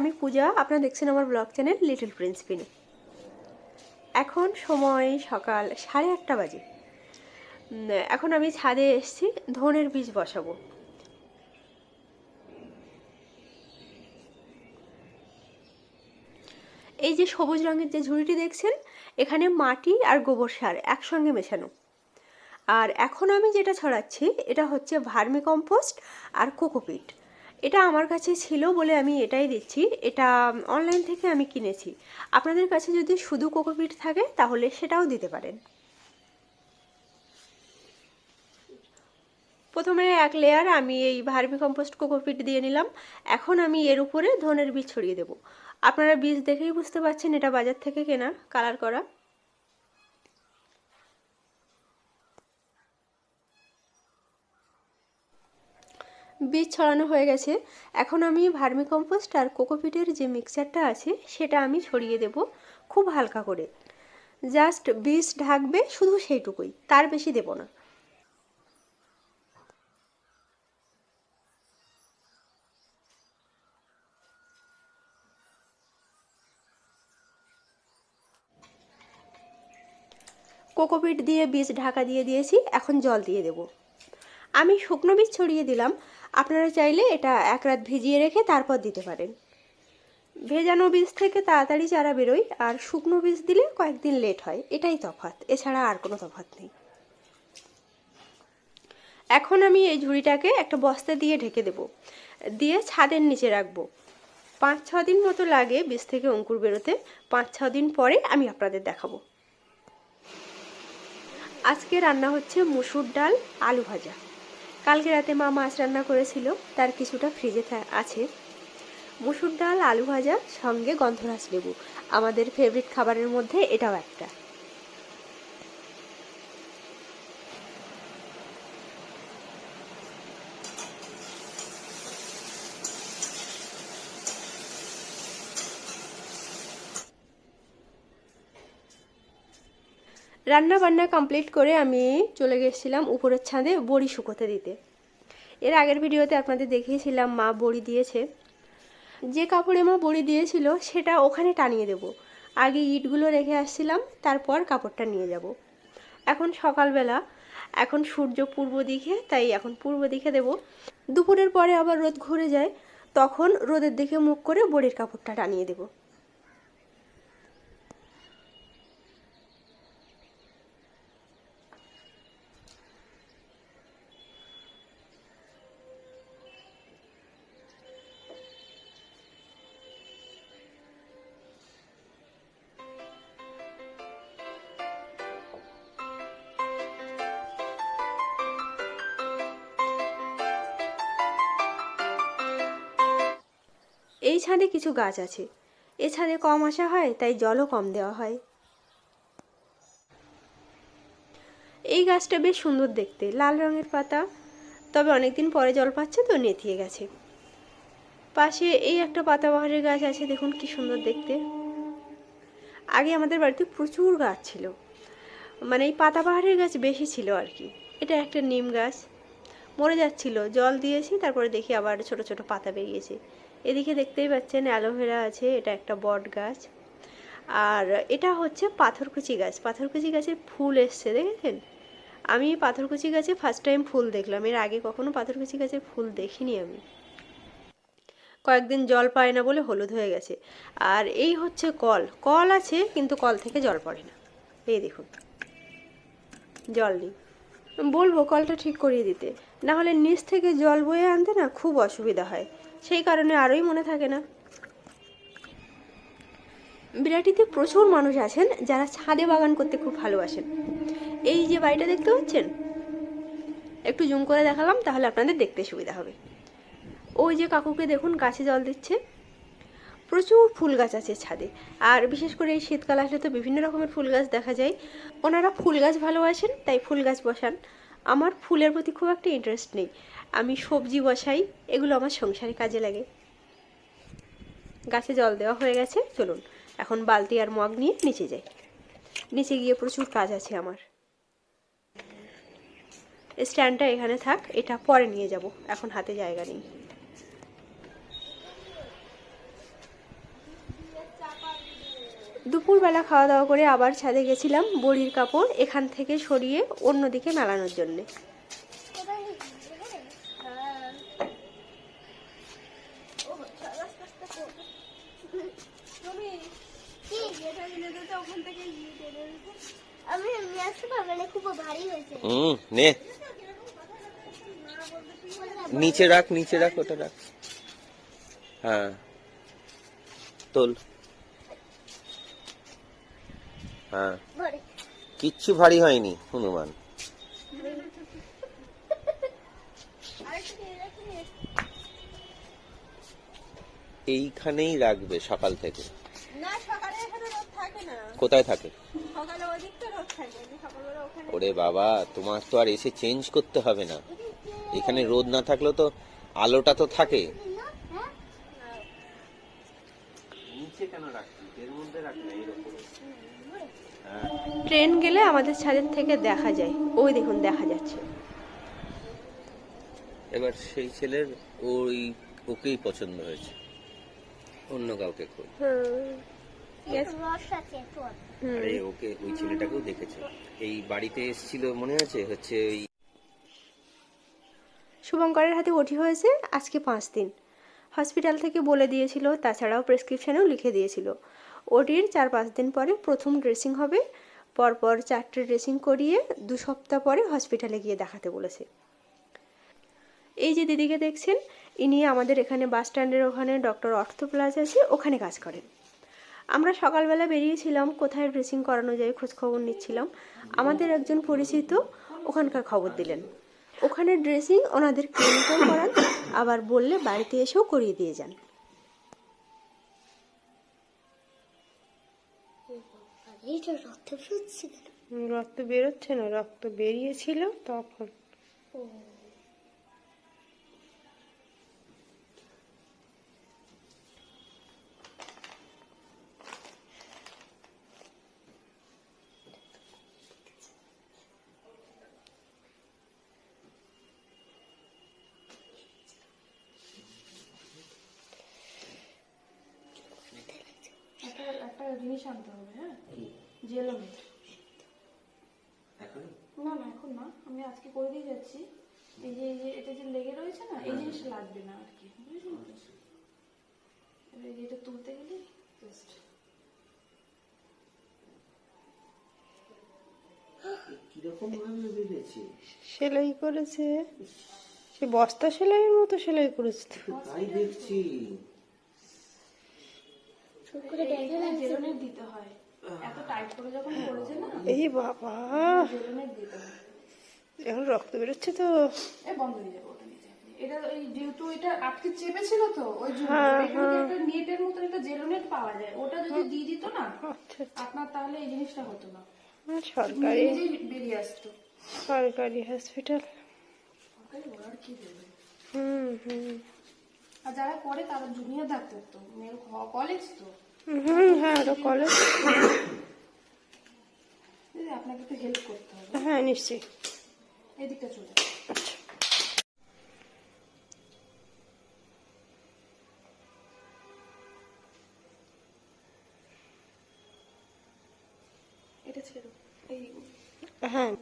আমি পূজা, আপনারা দেখছেন আমার ব্লগ চ্যানেল লিটল প্রিন্স পিনি এখন সময় সকাল সাড়ে আটটা বাজে। এখন আমি ছাদে এসেছি, ধনের বীজ বসাবো। এই যে সবুজ রঙের যে ঝুড়িটি দেখছেন, এখানে মাটি আর গোবর সার একসঙ্গে মেশানো। আর এখন আমি যেটা ছড়াচ্ছি, এটা হচ্ছে ভার্মি কম্পোস্ট আর কোকোপিট। এটা আমার কাছে ছিল বলে আমি এটাই দিচ্ছি। এটা অনলাইন থেকে আমি কিনেছি। আপনাদের কাছে যদি শুধু কোকোপিট থাকে, তাহলে সেটাও দিতে পারেন। প্রথমে এক লেয়ার আমি এই ভার্মি কম্পোস্ট কোকোপিট দিয়ে নিলাম। এখন আমি এর উপরে ধনের বীজ ছড়িয়ে দেব। আপনারা বীজ দেখেই বুঝতে পারছেন এটা বাজার থেকে কেনা কালার করা। বীজ ছড়ানো হয়ে গেছে। এখন আমি ভার্মি কম্পোস্ট আর কোকোপিটের যে মিক্সচারটা আছে, সেটা আমি ছড়িয়ে দেব খুব হালকা করে। জাস্ট বীজ ঢাকবে শুধু সেইটুকুই, তার বেশি দেব না। কোকোপিট দিয়ে বীজ ঢাকা দিয়ে দিয়েছি, এখন জল দিয়ে দেব। আমি শুকনো বীজ ছড়িয়ে দিলাম। আপনারা চাইলে এটা এক রাত ভিজিয়ে রেখে তারপর দিতে পারেন। ভেজানো বীজ থেকে তাড়াতাড়ি চারা বেরোয়, আর শুকনো বীজ দিলে কয়েকদিন লেট হয়। এটাই তফাৎ। এছাড়া আর কোনো তফাৎ নেই। এখন আমি এই ঝুড়িটাকে একটা বস্তা দিয়ে ঢেকে দেব। দিয়ে ছাদের নিচে রাখব। পাঁচ, ছ দিন মতো লাগে বীজ থেকে অঙ্কুর বেরোতে। পাঁচ, ছ দিন পরে আমি আপনাদের দেখাবো। আজকে রান্না হচ্ছে মুসুর ডাল, আলু ভাজা। কালকে রাতে মা মাছ রান্না করেছিল, তার কিছুটা ফ্রিজে আছে। মুসুর ডাল, আলু ভাজা, সঙ্গে গন্ধরাজ লেবু। আমাদের ফেভারিট খাবারের মধ্যে এটাও একটা। রান্না বান্না কমপ্লিট করে আমি চলে গেছিলাম উপরের ছাদে বড়ি শুকোতে দিতে। এর আগের ভিডিওতে আপনাদের দেখিয়েছিলাম মা বড়ি দিয়েছে। যে কাপড়ে মা বড়ি দিয়েছিল সেটা ওখানে টানিয়ে দেব। আগে ইটগুলো রেখে আসছিলাম, তারপর কাপড়টা নিয়ে যাব। এখন সকালবেলা, এখন সূর্য পূর্ব দিকে, তাই এখন পূর্ব দিকে দেব। দুপুরের পরে আবার রোদ ঘুরে যায়, তখন রোদের দিকে মুখ করে বড়ির কাপড়টা টানিয়ে দেবো। এই ছাদে কিছু গাছ আছে। এ ছাদে কম আসা হয়, তাই জলও কম দেওয়া হয়। এই গাছটা বেশ সুন্দর দেখতে, লাল রঙের পাতা। তবে অনেকদিন পরে জল পাচ্ছে তো, নেতিয়ে গেছে। পাশে এই একটা পাতাবাহারের গাছ আছে, দেখুন কি সুন্দর দেখতে। আগে আমাদের বাড়িতে প্রচুর গাছ ছিল। মানে এই পাতাবাহারের গাছ বেশি ছিল আর কি। এটা একটা নিম গাছ। মরে যাচ্ছিল, জল দিয়েছি, তারপরে দেখি আবার ছোট ছোট পাতা বেরিয়েছে। এদিকে দেখতেই পাচ্ছেন অ্যালোভেরা আছে, এটা একটা বট গাছ। আর এটা হচ্ছে পাথরকুচি গাছ। পাথরকুচি গাছের ফুল এসছে, দেখেছেন? আমি পাথরকুচি গাছে ফার্স্ট টাইম ফুল দেখলাম। এর আগে কখনো পাথরকুচি গাছের ফুল দেখিনি আমি। কয়েকদিন জল পায় না বলে হলুদ হয়ে গেছে। আর এই হচ্ছে কল। কল আছে, কিন্তু কল থেকে জল পড়ে না। এই দেখুন। জল নেই। বলব কলটা ঠিক করিয়ে দিতে। না হলে নিচ থেকে জল বয়ে আনতে না খুব অসুবিধা হয়। সেই কারণে আরোই মনে থাকে না। বিরাটিতে প্রচুর মানুষ আছেন যারা ছাদে বাগান করতে খুব ভালোবাসেন। এই যে বাড়িটা দেখতে পাচ্ছেন? একটু জুম করে দেখালাম, তাহলে আপনাদের দেখতে সুবিধা হবে। ওই যে কাকুকে দেখুন, গাছে জল দিচ্ছে। প্রচুর ফুল গাছ আছে ছাদে। আর বিশেষ করে এই শীতকাল আসলে তো বিভিন্ন রকমের ফুল গাছ দেখা যায়। ওনারা ফুল গাছ ভালোবাসেন, তাই ফুল গাছ বসান। আমার ফুলের প্রতি খুব একটা ইন্টারেস্ট নেই। আমি সবজি বসাই, এগুলো আমার সংসারে কাজে লাগে। গাছে জল দেওয়া হয়ে গেছে, চলুন। এখন বালতি আর মগ নিয়ে নিচে যাই। নিচে গিয়ে প্রচুর কাজ আছে আমার। স্ট্যান্ডটা এখানে থাক, এটা পরে নিয়ে যাব। এখন হাতে জায়গা নেই। দুপুরবেলা খাওয়া দাওয়া করে আবার ছাদে গেছিলাম বড়ির কাপড় এখান থেকে সরিয়ে অন্যদিকে মেলানোর জন্যে। নিচে রাখ নিচে রাখ, ওটা রাখ। হ্যাঁ। তোল। হ্যাঁ। কিচ্ছু ভারী হয়নি হনুমান। এইখানেই রাখবে সকাল থেকে। না সকালে এখানে রোদ থাকে না। কোথায় থাকে? ওরে বাবা তোমার তো আর এসে চেঞ্জ করতে হবে না। এখানে রোদ না থাকলেও তো আলোটা তো থাকে। নিচে কেন রাখছি এর মধ্যে রাখবে এরকম। হ্যাঁ ট্রেন গেলে আমাদের ছাদের থেকে দেখা যায়। ওই দেখুন দেখা যাচ্ছে। এবার সেই ছেলের ওই ওকেই পছন্দ হয়েছে। অন্য কাউকে খোঁজ আরে ওকে ওই ছেলেটাকেও দেখেছে। এই বাড়িতে এসেছিল মনে আছে? হচ্ছে ওই শুভঙ্করের হাতে ওটি হয়েছে আজকে পাঁচ দিন। হসপিটাল থেকে বলে দিয়েছিল তাছাড়াও প্রেসক্রিপশনেও লিখে দিয়েছিল। ওটির চার পাঁচ দিন পরে প্রথম ড্রেসিং হবে। পরপর চারটে ড্রেসিং করিয়ে দু সপ্তাহ পরে হসপিটালে গিয়ে দেখাতে বলেছে। এই যে দিদিকে দেখছেন, ইনি আমাদের এখানে বাস স্ট্যান্ডের ওখানে ডক্টর অর্থ প্লাজা আছে, ওখানে কাজ করেন। আমরা সকালবেলা বেরিয়েছিলাম, কোথায় ড্রেসিং করানো যায় খোঁজখবর নিচ্ছিলাম। আমাদের একজন পরিচিত ওখানকার খবর দিলেন। ওখানে ড্রেসিং ওনাদের ক্লিনিকও করান, আবার বললে বাড়িতে এসেও করিয়ে দিয়ে যান। রক্ত কেন রক্ত বেরোচ্ছে না রক্ত বেরিয়েছিল তখন। জিনিস আনতে হবে হ্যাঁ? জেলোমেট না না এখন না। আমি আজকে করে দিয়ে যাচ্ছি। এই যে এই যে এটা যে লেগে রয়েছে না এই জিনিসটা লাগবে না আর কি বুঝেছেন এবার এই যে এটা তুলতে গেলে জাস্ট কীরকম ভাবে বেড়েছে সেলাই করেছে। সে বস্তা সেলাইয়ের মতো সেলাই করেছে। তো। তাই দেখছি। করে দেখে না দিতে হয়। এত টাইট করে যখন করেছে না? এই বাবা। জেলোনেট দিতে হয়। এখন রক্ত বেরোচ্ছে তো। এ বন্ধ হয়ে যাবে ওটা নিতে এটা ওই যেহেতু এটা আটকে চেপেছিল তো ওই জন্য হ্যাঁ, একটা নেটের মতো একটা জেলোনেট পাওয়া যায়। ওটা যদি দিয়ে দিত না আচ্ছা আপনার তাহলে এই জিনিসটা হতো না। আচ্ছা। সরকারি। বেরিয়ে আসতো সরকারি হসপিটাল হুম হুম। আর যারা করে তারা জুনিয়র ডাক্তার তো কলেজ তো। হুম হ্যাঁ ওটা কলেজ দিদি আপনাকে একটু হেল্প করতে হবে। হ্যাঁ নিশ্চয়ই। এদিকটা চলে আচ্ছা এটা ছেড়ো এই হ্যাঁ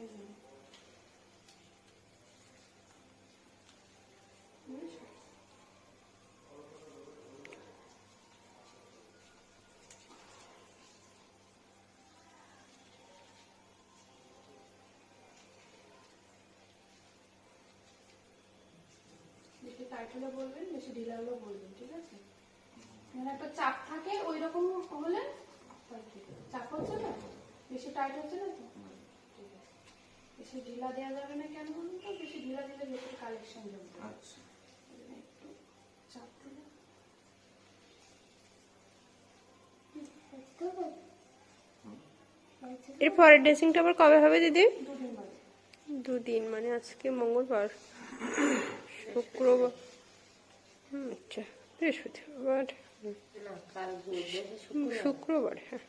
বেশি টাইট হলে বলবেন বেশি ঢিলা হলে বলবেন ঠিক আছে? মানে একটা চাপ থাকে ওই রকম হলে। চাপ হচ্ছে না? বেশি টাইট হচ্ছে না তো? ঠিক আছে। বেশি ঢিলা দেওয়া যাবে না কেন বলুন তো? বেশি ঢিলা দিলে ভেতরে কালেকশন জমবে। আচ্ছা। একটু চাপ দিলে। এর পরের ড্রেসিংটা আবার কবে হবে দিদি? দুদিন মানে আজকে মঙ্গলবার। শুক্রবার। আচ্ছা বৃহস্পতিবার। শুক্রবার হ্যাঁ